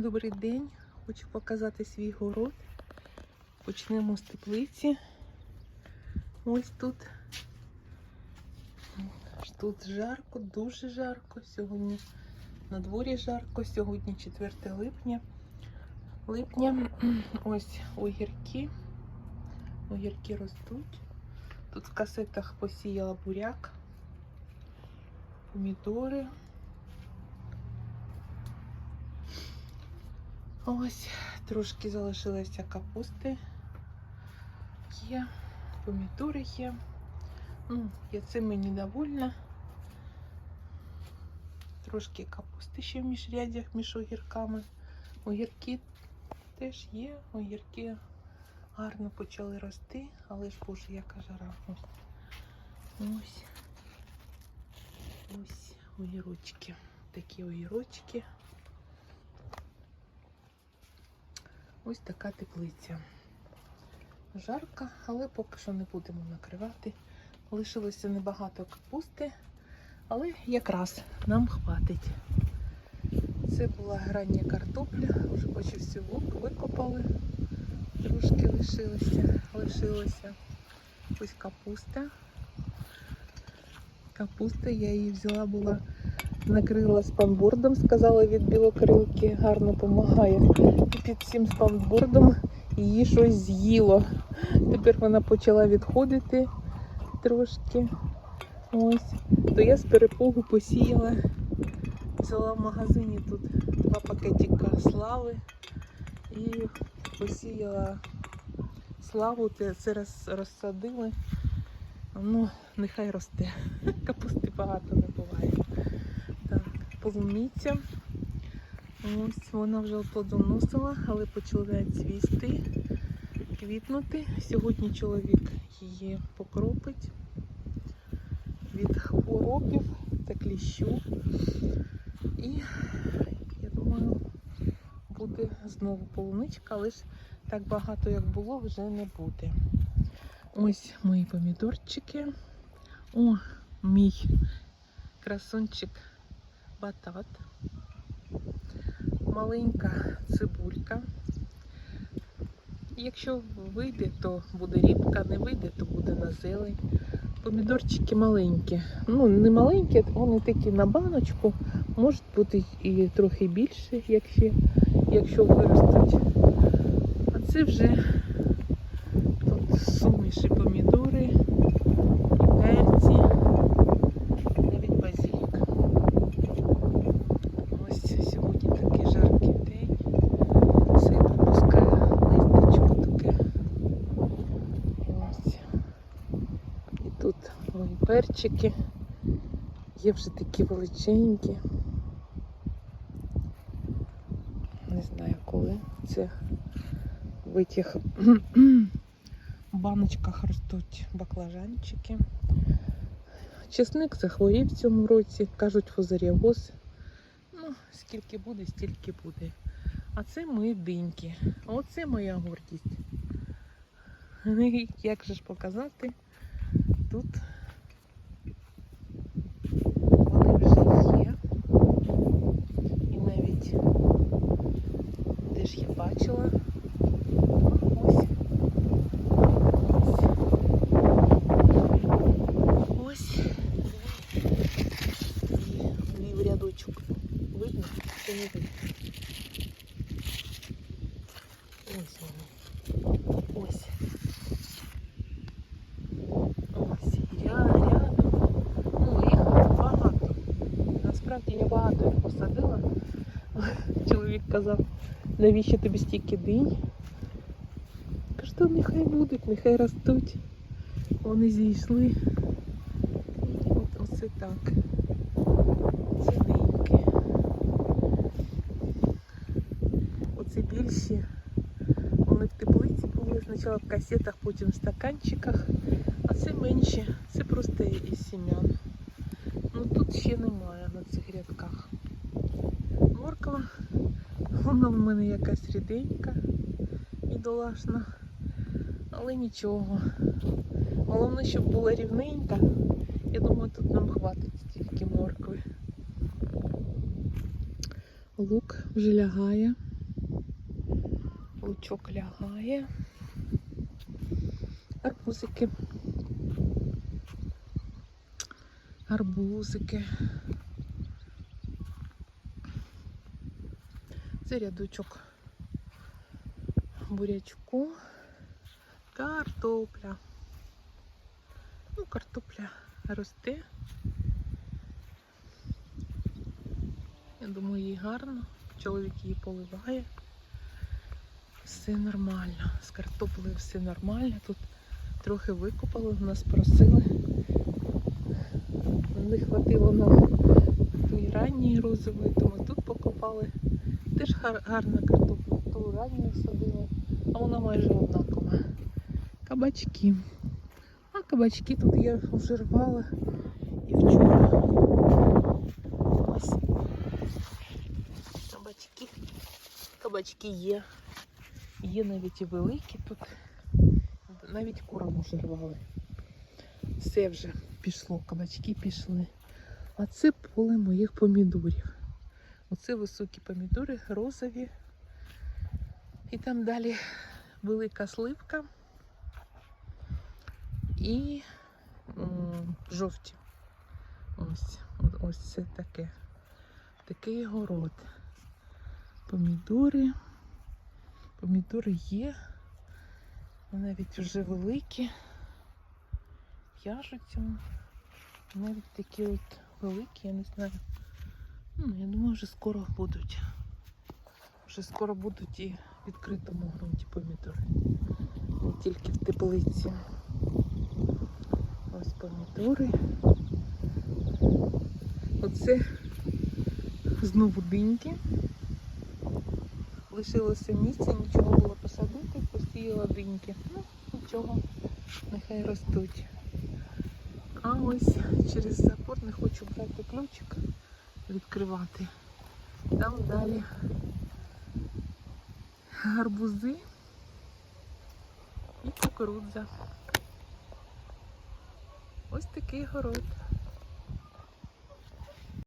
добрий день. Хочу показати свій город. Почнемо з теплиці. Ось тут. Тут жарко, дуже жарко. Сьогодні на дворі жарко, сьогодні 4 липня. Липня ось огірки. Огірки ростуть. Тут в касетах посіяла буряк, помідори. Ось, трошки залишилося капусти. Є, помідори є. Ну, я цим мені довольна. Трошки капусти ще в міжрядях між огірками. Огірки теж є, огірки гарно почали рости, але ж боже, яка жара. Ось. Ось огірочки. Такі огірочки. Ось така теплиця. Жарко, але поки що не будемо накривати. Лишилося небагато капусти, але якраз нам хватить. Це була рання картопля, вже почався лук, викопали. Трошки лишилося, лишилося ось капуста. Капуста, я її взяла, була накрила спанбордом, сказала від білокрилки, гарно допомагає. І під цим спанбордом її щось з'їло. Тепер вона почала відходити трошки. Ось. То я з перепугу посіяла. Взяла в магазині тут два пакетика слави і посіяла славу, це роз, розсадили. Ну, нехай росте. Капусти багато не буває. Полуниця. Ось вона вже плодоносила, але почала цвісти, квітнути. Сьогодні чоловік її покропить від хворобів та кліщу. І я думаю, буде знову полуничка, але ж так багато, як було, вже не буде. Ось мої помідорчики. О, мій красунчик батат. Маленька цибулька. Якщо вийде, то буде рібка, не вийде, то буде на зелень. Помідорчики маленькі. Ну, не маленькі, вони такі на баночку. Можуть бути і трохи більше, якщо, якщо виростуть. А це вже тут суміші помідори, і перці, навіть базилік. Ось сьогодні такий жаркий день. Все пропускає листочку таке. Ось. І тут мої перчики. Є вже такі величенькі. Не знаю коли це витяг. В баночках ростуть баклажанчики. Чесник захворів в цьому році, кажуть фузаріоз. Ну, скільки буде, стільки буде. А це мої диньки. Оце моя гордість. Як же ж показати? Тут де ж я бачила. Ось. Ось. Ось. І в рядочок. Видно? Чи не видно? Ось воно. Ось. Ось. Ря, рядом. Ну, їх багато. Насправді я багато їх посадила. Чоловік казав, Навіщо тобі стільки динь? Кажу, то нехай будуть, нехай ростуть. Вони зійшли. І от оце так. Це диньки. Оце більші. Вони в теплиці були, спочатку в касетах, потім в стаканчиках. А це менші, це просто із сім'ян. Ну тут ще немає на цих рядках. Морква, вона в мене якась ріденька, бідолашна, але нічого. Головне, щоб була рівненька. Я думаю, тут нам хватить стільки моркви. Лук вже лягає. лучок лягає. Арбузики. Арбузики. Це рядочок бурячку, картопля. Ну, картопля росте. Я думаю, їй гарно. Чоловік її поливає. Все нормально. З картоплею все нормально. Тут трохи викопали, нас просили. Не хватило нам тої ранньої розової, тому тут покопали. Теж гар- гарна картопля, ту ранню садили, а вона майже однакова. Кабачки. А кабачки тут я вже рвала і вчора. Кабачки. Кабачки є. Є навіть і великі тут. Навіть курам вже рвали. Все вже пішло, кабачки пішли. А це поле моїх помідорів. Оце високі помідори, розові. І там далі велика сливка і жовті. Ось, ось це таке. Такий город. Помідори. Помідори є. Навіть вже великі. В'яжуться. Навіть такі от великі, я не знаю. Ну, я думаю, вже скоро будуть. Вже скоро будуть і в відкритому ґрунті помідори. Не тільки в теплиці. Ось помідори. Оце знову диньки. Лишилося місце, нічого було посадити, посіяла диньки. Ну, нічого, нехай ростуть. А ось через запор не хочу брати ключик, відкривати. Там далі гарбузи і кукурудза. Ось такий город.